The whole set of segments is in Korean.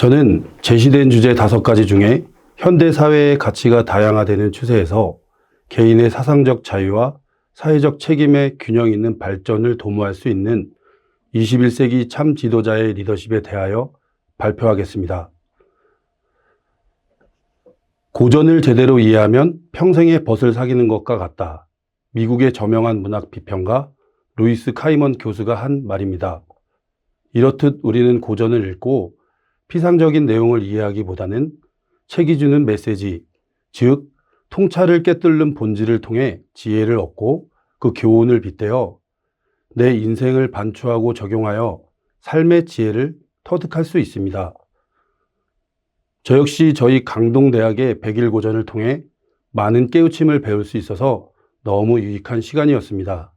저는 제시된 주제 다섯 가지 중에 현대 사회의 가치가 다양화되는 추세에서 개인의 사상적 자유와 사회적 책임의 균형 있는 발전을 도모할 수 있는 21세기 참 지도자의 리더십에 대하여 발표하겠습니다. 고전을 제대로 이해하면 평생의 벗을 사귀는 것과 같다. 미국의 저명한 문학 비평가 루이스 카이먼 교수가 한 말입니다. 이렇듯 우리는 고전을 읽고 피상적인 내용을 이해하기보다는 책이 주는 메시지, 즉 통찰을 깨뚫는 본질을 통해 지혜를 얻고 그 교훈을 빗대어 내 인생을 반추하고 적용하여 삶의 지혜를 터득할 수 있습니다. 저 역시 저희 강동대학의 백일고전을 통해 많은 깨우침을 배울 수 있어서 너무 유익한 시간이었습니다.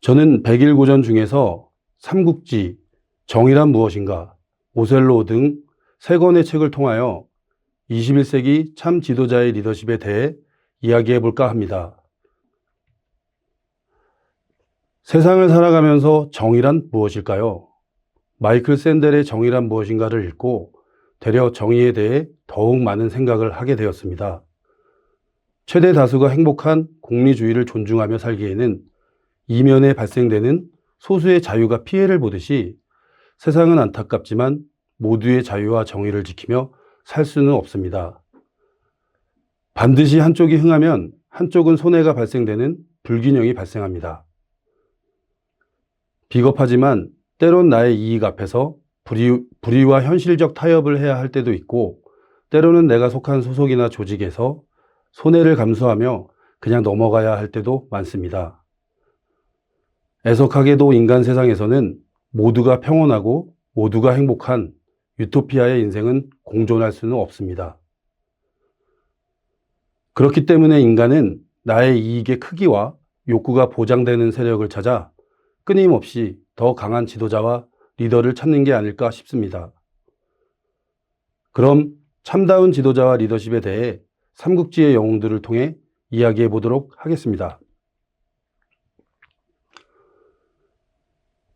저는 백일고전 중에서 삼국지, 정의란 무엇인가, 오셀로 등 세 권의 책을 통하여 21세기 참 지도자의 리더십에 대해 이야기해 볼까 합니다. 세상을 살아가면서 정의란 무엇일까요? 마이클 샌델의 정의란 무엇인가를 읽고 되려 정의에 대해 더욱 많은 생각을 하게 되었습니다. 최대 다수가 행복한 공리주의를 존중하며 살기에는 이면에 발생되는 소수의 자유가 피해를 보듯이 세상은 안타깝지만 모두의 자유와 정의를 지키며 살 수는 없습니다. 반드시 한쪽이 흥하면 한쪽은 손해가 발생되는 불균형이 발생합니다. 비겁하지만 때론 나의 이익 앞에서 불의, 불의와 현실적 타협을 해야 할 때도 있고 때로는 내가 속한 소속이나 조직에서 손해를 감수하며 그냥 넘어가야 할 때도 많습니다. 애석하게도 인간 세상에서는 모두가 평온하고 모두가 행복한 유토피아의 인생은 공존할 수는 없습니다. 그렇기 때문에 인간은 나의 이익의 크기와 욕구가 보장되는 세력을 찾아 끊임없이 더 강한 지도자와 리더를 찾는 게 아닐까 싶습니다. 그럼 참다운 지도자와 리더십에 대해 삼국지의 영웅들을 통해 이야기해 보도록 하겠습니다.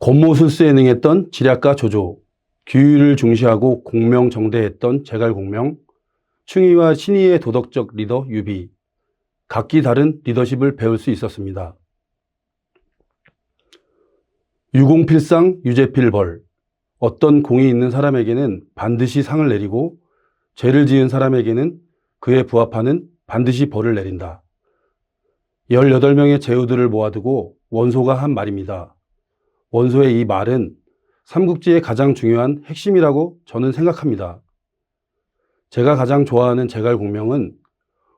권모술수에 능했던 지략가 조조, 규율을 중시하고 공명정대했던 제갈공명, 충의와 신의의 도덕적 리더 유비, 각기 다른 리더십을 배울 수 있었습니다. 유공필상 유재필벌, 어떤 공이 있는 사람에게는 반드시 상을 내리고 죄를 지은 사람에게는 그에 부합하는 반드시 벌을 내린다. 18명의 제후들을 모아두고 원소가 한 말입니다. 원소의 이 말은 삼국지의 가장 중요한 핵심이라고 저는 생각합니다. 제가 가장 좋아하는 제갈공명은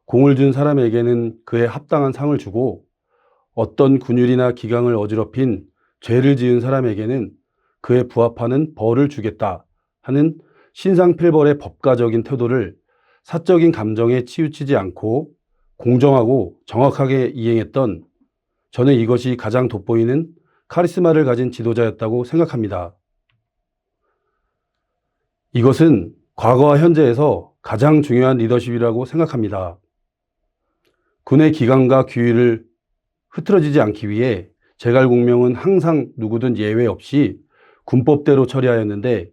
공을 준 사람에게는 그에 합당한 상을 주고 어떤 군율이나 기강을 어지럽힌 죄를 지은 사람에게는 그에 부합하는 벌을 주겠다 하는 신상필벌의 법가적인 태도를 사적인 감정에 치우치지 않고 공정하고 정확하게 이행했던 저는 이것이 가장 돋보이는 카리스마를 가진 지도자였다고 생각합니다. 이것은 과거와 현재에서 가장 중요한 리더십이라고 생각합니다. 군의 기강과 규율을 흐트러지지 않기 위해 제갈공명은 항상 누구든 예외 없이 군법대로 처리하였는데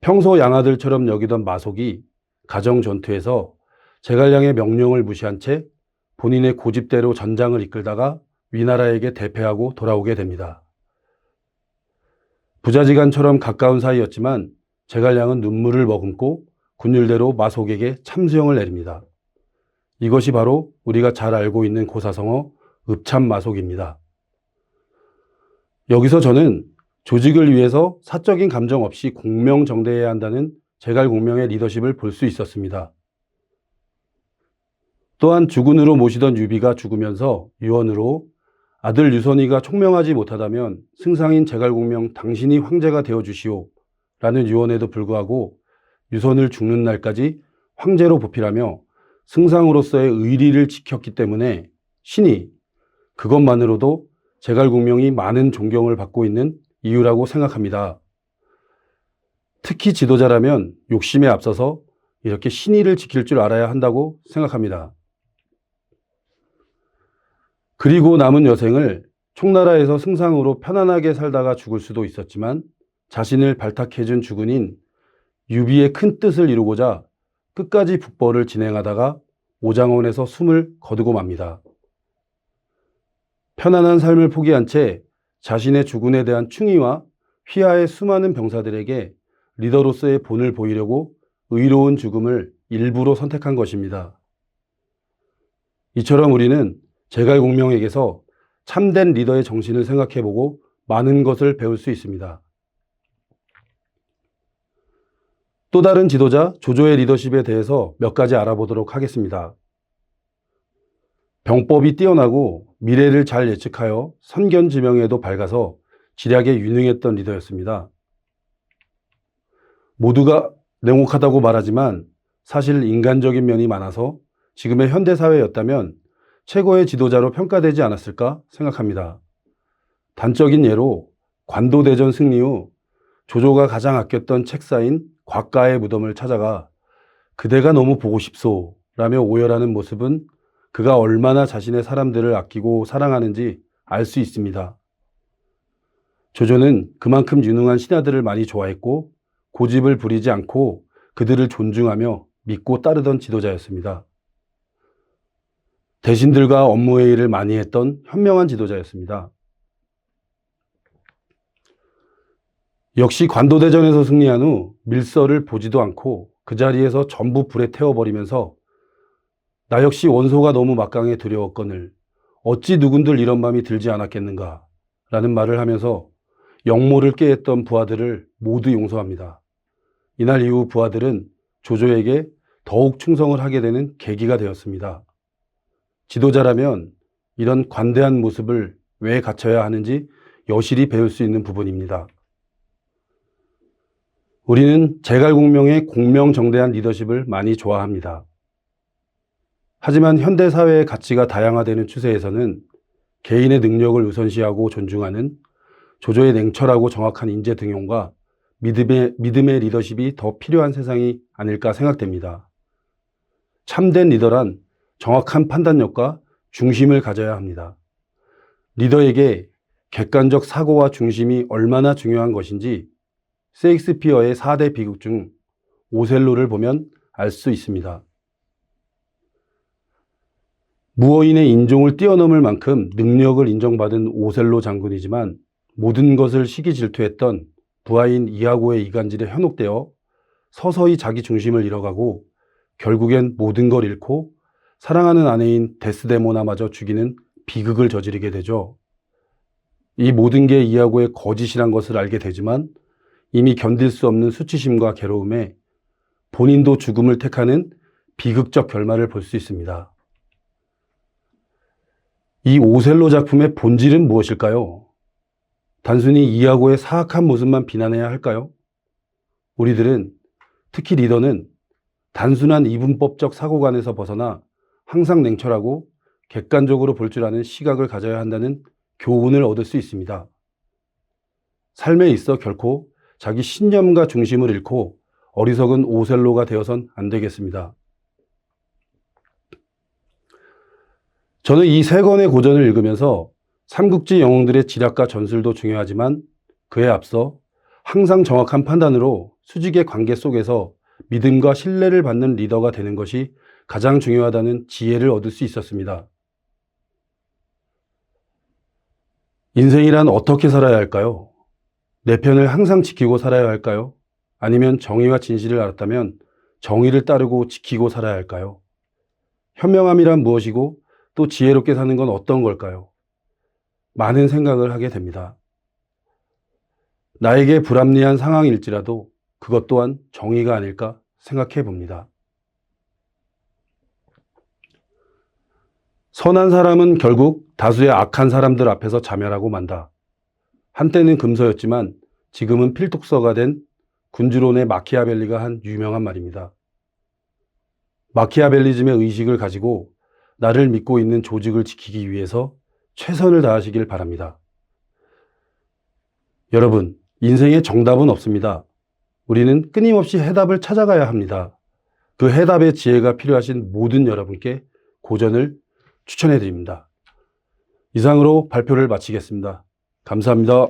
평소 양아들처럼 여기던 마속이 가정 전투에서 제갈량의 명령을 무시한 채 본인의 고집대로 전장을 이끌다가 위나라에게 대패하고 돌아오게 됩니다. 부자지간처럼 가까운 사이였지만 제갈량은 눈물을 머금고 군율대로 마속에게 참수형을 내립니다. 이것이 바로 우리가 잘 알고 있는 고사성어 읍참마속입니다. 여기서 저는 조직을 위해서 사적인 감정 없이 공명정대해야 한다는 제갈공명의 리더십을 볼 수 있었습니다. 또한 주군으로 모시던 유비가 죽으면서 유언으로 아들 유선이가 총명하지 못하다면 승상인 제갈공명 당신이 황제가 되어 주시오 라는 유언에도 불구하고 유선을 죽는 날까지 황제로 보필하며 승상으로서의 의리를 지켰기 때문에 신이 그것만으로도 제갈공명이 많은 존경을 받고 있는 이유라고 생각합니다. 특히 지도자라면 욕심에 앞서서 이렇게 신의를 지킬 줄 알아야 한다고 생각합니다. 그리고 남은 여생을 총나라에서 승상으로 편안하게 살다가 죽을 수도 있었지만 자신을 발탁해준 주군인 유비의 큰 뜻을 이루고자 끝까지 북벌을 진행하다가 오장원에서 숨을 거두고 맙니다. 편안한 삶을 포기한 채 자신의 주군에 대한 충의와 휘하의 수많은 병사들에게 리더로서의 본을 보이려고 의로운 죽음을 일부러 선택한 것입니다. 이처럼 우리는 제갈공명에게서 참된 리더의 정신을 생각해보고 많은 것을 배울 수 있습니다. 또 다른 지도자 조조의 리더십에 대해서 몇 가지 알아보도록 하겠습니다. 병법이 뛰어나고 미래를 잘 예측하여 선견지명에도 밝아서 지략에 유능했던 리더였습니다. 모두가 냉혹하다고 말하지만 사실 인간적인 면이 많아서 지금의 현대사회였다면 최고의 지도자로 평가되지 않았을까 생각합니다. 단적인 예로 관도대전 승리 후 조조가 가장 아꼈던 책사인 곽가의 무덤을 찾아가 그대가 너무 보고 싶소 라며 오열하는 모습은 그가 얼마나 자신의 사람들을 아끼고 사랑하는지 알 수 있습니다. 조조는 그만큼 유능한 신하들을 많이 좋아했고 고집을 부리지 않고 그들을 존중하며 믿고 따르던 지도자였습니다. 대신들과 업무 회의를 많이 했던 현명한 지도자였습니다. 역시 관도대전에서 승리한 후 밀서를 보지도 않고 그 자리에서 전부 불에 태워버리면서 나 역시 원소가 너무 막강해 두려웠거늘 어찌 누군들 이런 마음이 들지 않았겠는가 라는 말을 하면서 영모를 깨했던 부하들을 모두 용서합니다. 이날 이후 부하들은 조조에게 더욱 충성을 하게 되는 계기가 되었습니다. 지도자라면 이런 관대한 모습을 왜 갖춰야 하는지 여실히 배울 수 있는 부분입니다. 우리는 제갈공명의 공명정대한 리더십을 많이 좋아합니다. 하지만 현대사회의 가치가 다양화되는 추세에서는 개인의 능력을 우선시하고 존중하는 조조의 냉철하고 정확한 인재 등용과 믿음의, 믿음의 리더십이 더 필요한 세상이 아닐까 생각됩니다. 참된 리더란 정확한 판단력과 중심을 가져야 합니다. 리더에게 객관적 사고와 중심이 얼마나 중요한 것인지 세익스피어의 4대 비극 중 오셀로를 보면 알 수 있습니다. 무어인의 인종을 뛰어넘을 만큼 능력을 인정받은 오셀로 장군이지만 모든 것을 시기 질투했던 부하인 이하고의 이간질에 현혹되어 서서히 자기 중심을 잃어가고 결국엔 모든 걸 잃고 사랑하는 아내인 데스데모나마저 죽이는 비극을 저지르게 되죠. 이 모든 게 이하고의 거짓이란 것을 알게 되지만 이미 견딜 수 없는 수치심과 괴로움에 본인도 죽음을 택하는 비극적 결말을 볼 수 있습니다. 이 오셀로 작품의 본질은 무엇일까요? 단순히 이하고의 사악한 모습만 비난해야 할까요? 우리들은 특히 리더는 단순한 이분법적 사고관에서 벗어나 항상 냉철하고 객관적으로 볼 줄 아는 시각을 가져야 한다는 교훈을 얻을 수 있습니다. 삶에 있어 결코 자기 신념과 중심을 잃고 어리석은 오셀로가 되어선 안 되겠습니다. 저는 이 세 권의 고전을 읽으면서 삼국지 영웅들의 지략과 전술도 중요하지만 그에 앞서 항상 정확한 판단으로 수직의 관계 속에서 믿음과 신뢰를 받는 리더가 되는 것이 가장 중요하다는 지혜를 얻을 수 있었습니다. 인생이란 어떻게 살아야 할까요? 내 편을 항상 지키고 살아야 할까요? 아니면 정의와 진실을 알았다면 정의를 따르고 지키고 살아야 할까요? 현명함이란 무엇이고 또 지혜롭게 사는 건 어떤 걸까요? 많은 생각을 하게 됩니다. 나에게 불합리한 상황일지라도 그것 또한 정의가 아닐까 생각해 봅니다. 선한 사람은 결국 다수의 악한 사람들 앞에서 자멸하고 만다. 한때는 금서였지만 지금은 필독서가 된 군주론의 마키아벨리가 한 유명한 말입니다. 마키아벨리즘의 의식을 가지고 나를 믿고 있는 조직을 지키기 위해서 최선을 다하시길 바랍니다. 여러분, 인생에 정답은 없습니다. 우리는 끊임없이 해답을 찾아가야 합니다. 그 해답의 지혜가 필요하신 모든 여러분께 고전을 추천해 드립니다. 이상으로 발표를 마치겠습니다. 감사합니다.